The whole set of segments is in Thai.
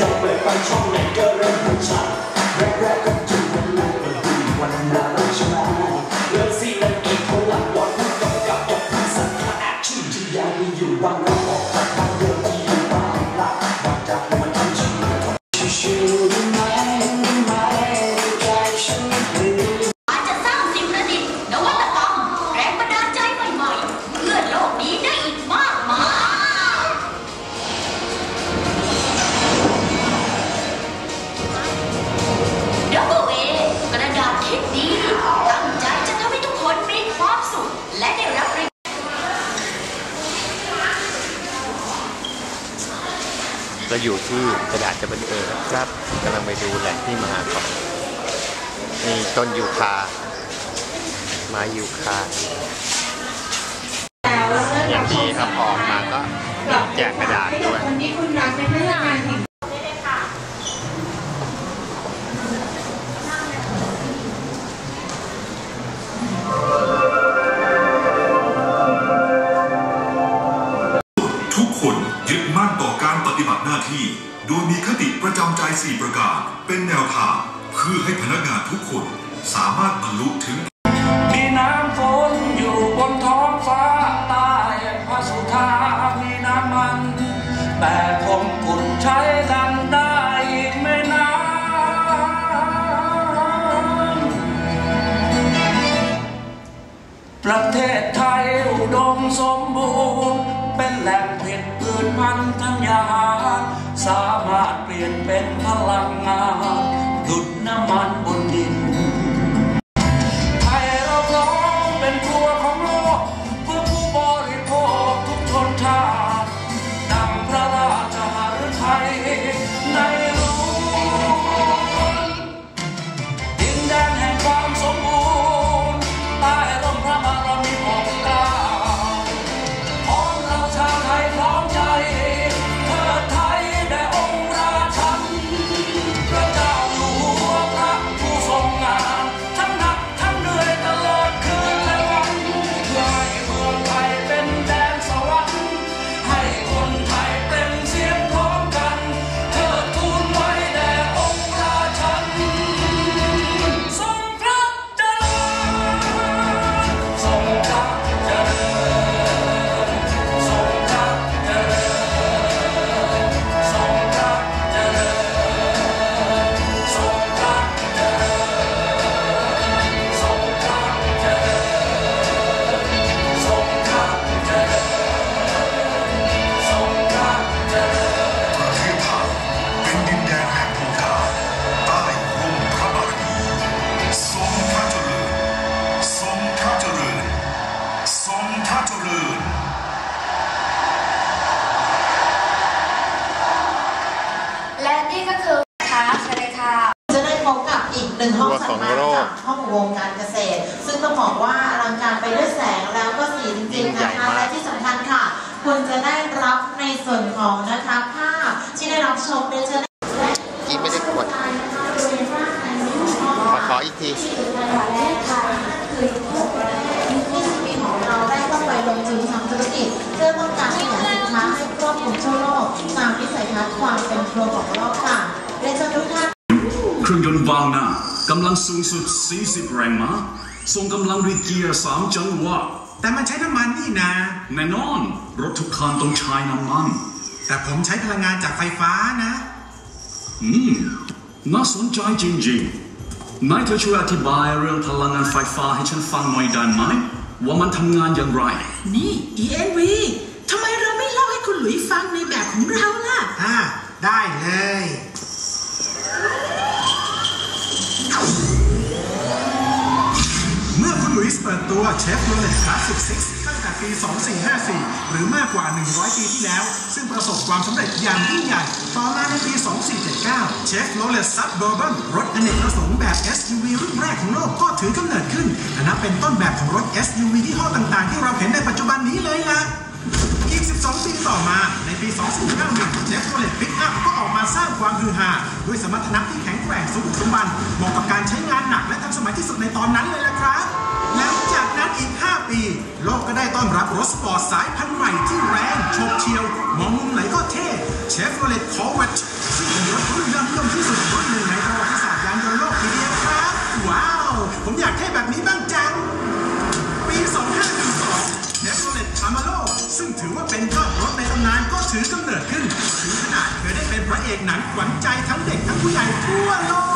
จะเปิ เราอยู่ที่กระดาษจะเป็นเอครับกำลังไปดูแหล่งที่มาของนี่ต้นยูคาไม้ยูคาอย่างที่ครับออกมาก็แจกกระดาษด้วย เป็นแนวทางเพื่อให้พนักงานทุกคนสามารถบรรลุถึง มีน้ำฝนอยู่บนท้องฟ้าใต้พระสุธามีน้ำมัน แต่ผมขุดใช้กันได้ไม่นานประเทศไทยอุดมสมบูรณ์ เป็นแหล่งผลิตพืชพันธุ์ธัญญาหาสามารถเปลี่ยนเป็นพลังงาน คุณจะได้รับในส่วนของนะคะภาพที่ได้รับชมโดยจะได้กี้ไม่ได้กดขอขออีกทีที่สปีขอเราได้ต้องไปลงทุนทำธุรกิเพื่อต้องการขยายสินค้าให้ครอบคลุมทั่วโลกตามวิสัยทัศน์ความเป็นครัวของโลกค่ะเรียนเชิญทุกท่านเครื่องยนต์วาล์วหน้ากำลังสูงสุด 40 แรงม้าส่งกำลังด้วยเกียร์ 3 จังหวะ แต่มันใช้น้ำมันนี่นาแน่นอน รถทุกคันต้องใช้น้ำมัน แต่ผมใช้พลังงานจากไฟฟ้านะ อืม น่าสนใจจริงๆนายเธอช่วยอธิบายเรื่องพลังงานไฟฟ้าให้ฉันฟังหน่อยได้ไหม ว่ามันทำงานอย่างไร นี่ ENV ทำไมเราไม่เล่าให้คุณหลุยฟังในแบบของเราล่ะ อ่า ได้เลย เปิดตัวเชฟโรเลตคลาสสิก6ตั้งแต่ปี 2454 หรือมากกว่า 100 ปีที่แล้ว ซึ่งประสบความสำเร็จอย่างยิ่งใหญ่ ต่อมาในปี 2479 เชฟโรเลตซับเบอร์เบิลรถอเนกประสงค์แบบ SUV รุ่นแรกของโลกก็ถือกำเนิดขึ้นและนับเป็นต้นแบบของรถ SUV ที่ห้อต่างๆ ที่เราเห็นในปัจจุบันนี้เลยล่ะอีก 12 ปีต่อมา ในปี 2491เชฟโรเลตปิกอัพก็ออกมาสร้างความฮือฮาด้วยสมรรถนะที่แข็งแกร่งสมบุกสมบันเหมาะกับการใช้งานหนักและทันสมัยที่สุดในตอนนั้นเลยล่ะครับ หลังจากนั้นอีก 5 ปี โลกก็ได้ต้อนรับรถสปอร์ตสายพันธุ์ใหม่ที่แรงโฉบเฉียว มองมุมไหนก็เท่เชฟโรเลตคอร์เวตซึ่งเป็นรถรุ่นยอดนิยมที่สุดรถหนึ่งในประวัติศาสตร์ยานยนต์โลกทีเดียวครับ ว้าว ผมอยากเท่แบบนี้บ้างจัง ปี 2512เชฟโรเลตคาร์มาโลซึ่งถือว่าเป็นยอดรถในตำนานก็ถือกำเนิดขึ้นถึงขนาดเคยได้เป็นพระเอกหนังขวัญใจทั้งเด็กทั้งผู้ใหญ่ทั่วโลก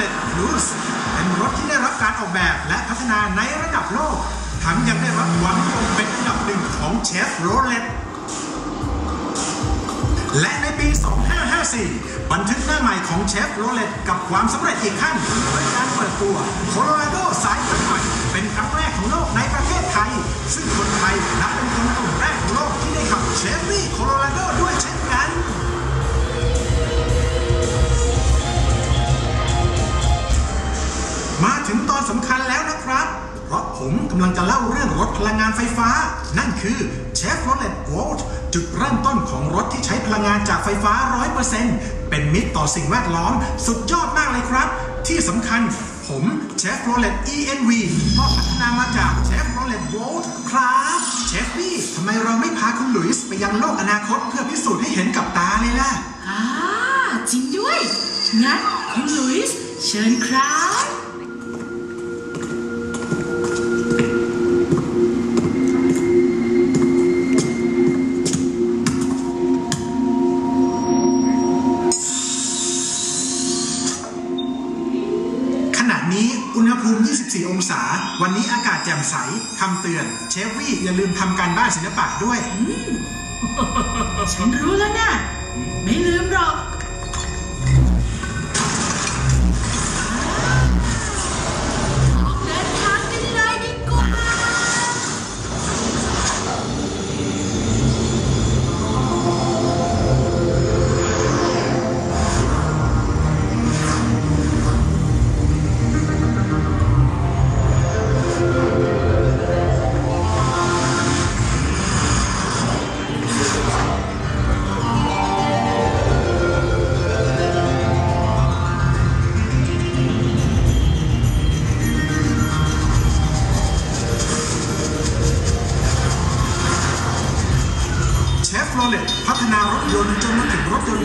Hamlet Cruze เป็นรถที่ได้รับการออกแบบและพัฒนาในระดับโลก ทั้งยังได้รับความนิยมเป็นอันดับหนึ่งของเชฟโรเลตและในปี 2554 บันทึกหน้าใหม่ของเชฟโรเลตกับความสำเร็จอีกขั้นโดยการเปิดตัวโคโลราโดสายพันธุ์ใหม่เป็นครั้งแรกของโลกในำลังจะเล่าเรื่องรถพลังงานไฟฟ้า นั่นคือ Chevrolet Volt จุดเริ่มต้นของรถที่ใช้พลังงานจากไฟฟ้า 100%เป็นมิตรต่อสิ่งแวดล้อม สุดยอดมากเลยครับ ที่สำคัญผม Chevrolet ENV ก็พัฒนามาจาก Chevrolet Volt ครับเชฟบี้ทำไมเราไม่พาคุณหลุยส์ไปยังโลกอนาคตเพื่อพิสูจน์ให้เห็นกับตาเลยล่ะอ่าจริงด้วย งั้นคุณลุยส์เชิญครับ เชฟวี่อย่าลืมทำการบ้านศิลปะด้วยฉันรู้แล้วนะ ไม่ลืมหรอก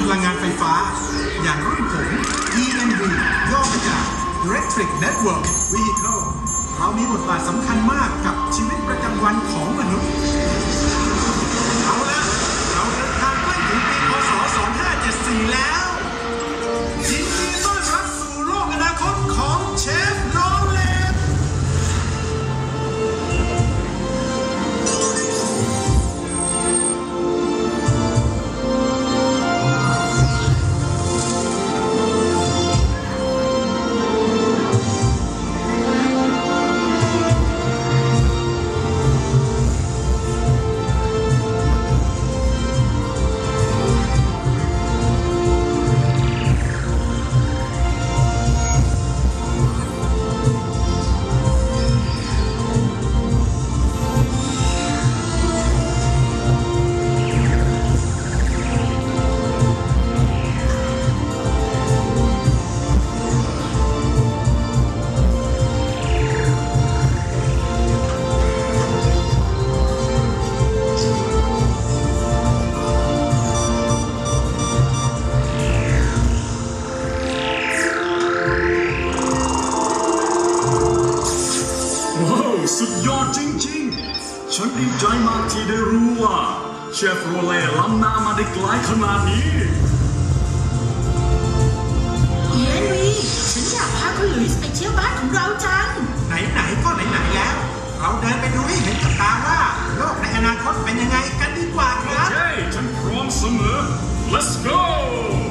พลังงานไฟฟ้า อย่างรุ่นผม ENV ย่อมาจาก Electric Network Vehicle เรามีบทบาทสำคัญมากกับชีวิตประจำวันของมนุษย์าได้ไกลขนาดนี้เอ็นวีฉันอยากพาคุณลุยส์ไปเที่ยวบ้านของเราจัง ไหนๆก็ไหนๆแล้ว เราเดินไปดูให้เห็นกับตาว่า โลกในอนาคตเป็นยังไงกันดีกว่าครับเย้ฉันพร้อมเสมอ let's go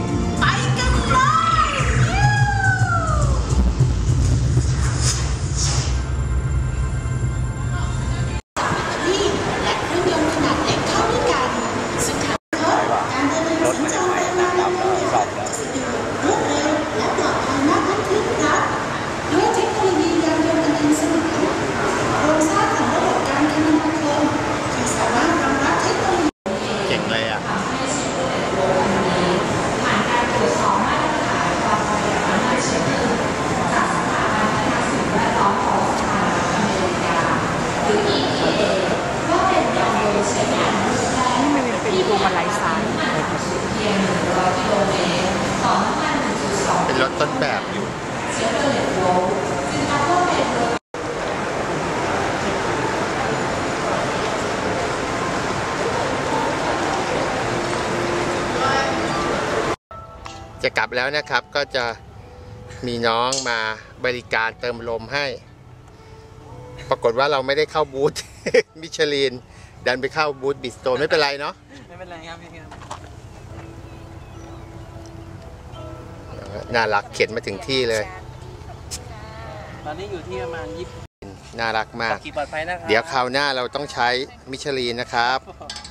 ต้นแบบอยู่จะกลับแล้วนะครับก็จะมีน้องมาบริการเติมลมให้ ปรากฏว่าเราไม่ได้เข้าบูธมิชลิน ดันไปเข้าบูธบิสโตไม่เป็นไรเนาะไม่เป็นไรครับพี่ครับ น่ารักเข็นมาถึงที่เลย ตอนนี้อยู่ที่ประมาณยี่สิบน่ารักมาก ขี่ปลอดภัยนะครับ เดี๋ยวคราวหน้าเราต้องใช้มิชลินนะครับค